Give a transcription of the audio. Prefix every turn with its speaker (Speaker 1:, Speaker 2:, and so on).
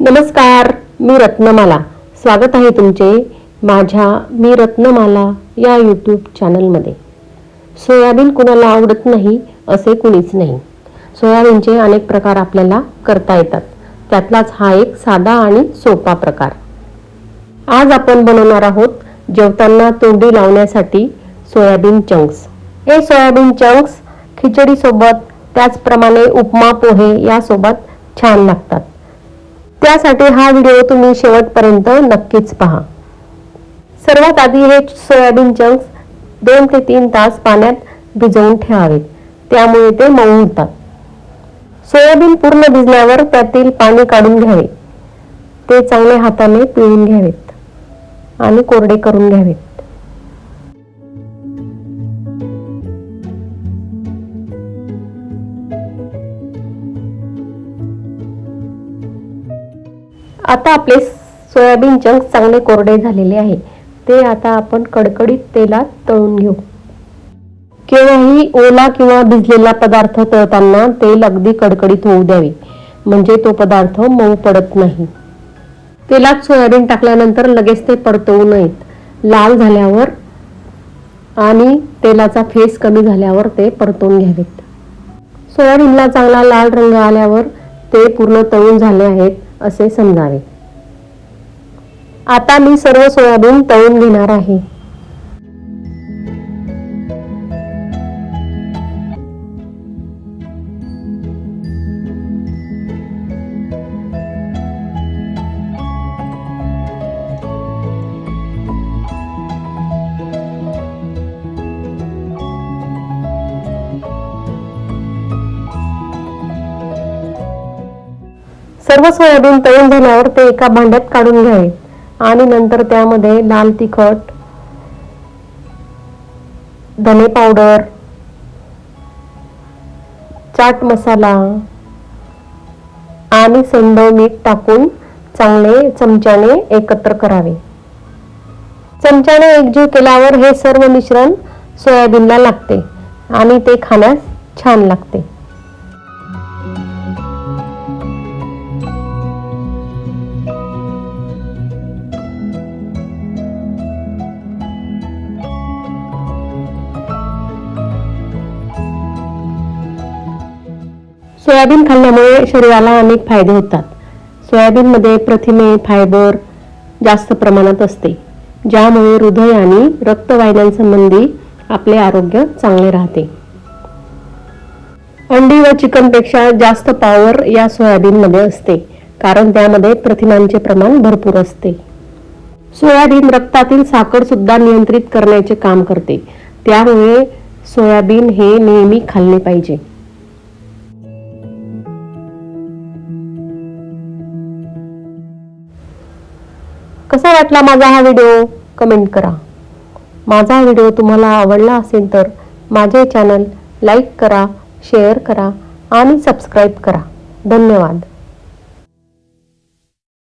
Speaker 1: नमस्कार मी रत्नमाला. स्वागत आहे तुमचे माझ्या मी रत्नमाला या यूट्यूब चॅनलमध्ये सोयाबीन कुणाला आवडत नाही असे कुणीच नाही. सोयाबीनचे अनेक प्रकार आपल्याला करता येतात. त्यातलाच हा एक साधा आणि सोपा प्रकार. आज आपण बनवणार आहोत जेवताना तोंडी लावण्यासाठी सोयाबीन चंक्स हे सोयाबीन चंक्स खिचडीसोबत त्याचप्रमाणे उपमा पोहे यासोबत छान लागतात. त्यासाठी हा व्हिडिओ तुम्ही शेवटपर्यंत नक्कीच पहा. सर्वात आधी हे सोयाबीन चंक्स दोन ते तीन तास पाण्यात भिजवून ठेवावेत. त्यामुळे ते मऊ होतात. सोयाबीन पूर्ण भिजल्यावर त्यातील पाणी काढून घ्यावे. ते चांगले हाताने पिळून घ्यावेत आणि कोरडे करून घ्यावेत. आता आपले सोयाबीन चंक्स चांगले कोरडे झालेले आहे. ते आता आपण कडकडीत तेलात तळून घेऊ. केव्हाही ओला किंवा भिजलेला पदार्थ तळताना तेल अगदी कडकडीत होऊ द्यावे. म्हणजे तो पदार्थ मऊ पडत नाही. तेलात सोयाबीन टाकल्यानंतर लगेच ते परतवू नयेत. लाल झाल्यावर आणि तेलाचा फेस कमी झाल्यावर ते परतवून घ्यावेत. सोयाबीनला चांगला लाल रंग आल्यावर ते पूर्ण तळून झाले आहेत. असे समजावे. आता मी सर्व सोयाबीन तळून घेणार आहे. सर्व सोयाबीन तळून झाल्यावर ते एका भांड्यात काढून घ्यावे. आणि नंतर त्यामध्ये लाल तिखट धने पावडर चाट मसाला आणि सेंडव मीठ टाकून चांगले चमच्याने एकत्र करावे. चमच्याने एकजीव केल्यावर हे सर्व मिश्रण सोयाबीनला लागते आणि ते खाण्यास छान लागते. सोयाबीन खाल्ल्यामुळे शरीराला अनेक फायदे होतात. सोयाबीनमध्ये प्रथिने फायबर जास्त प्रमाणात असते ज्यामुळे हृदय आणि रक्तवाहिन्यांसंबंधी आपले आरोग्य चांगले राहते. अंडी व चिकनपेक्षा जास्त पॉवर या सोयाबीनमध्ये असते कारण त्यामध्ये प्रथिनांचे प्रमाण भरपूर असते. सोयाबीन रक्तातील साखर सुद्धा नियंत्रित करण्याचे काम करते त्यामुळे सोयाबीन हे नेहमी खाल्ले पाहिजे. कसा वाटला माझा हा व्हिडिओ कमेंट करा. माझा हा व्हिडिओ तुम्हाला आवडला असेल तर माझे चॅनल लाईक करा शेअर करा आणि सबस्क्राईब करा. धन्यवाद.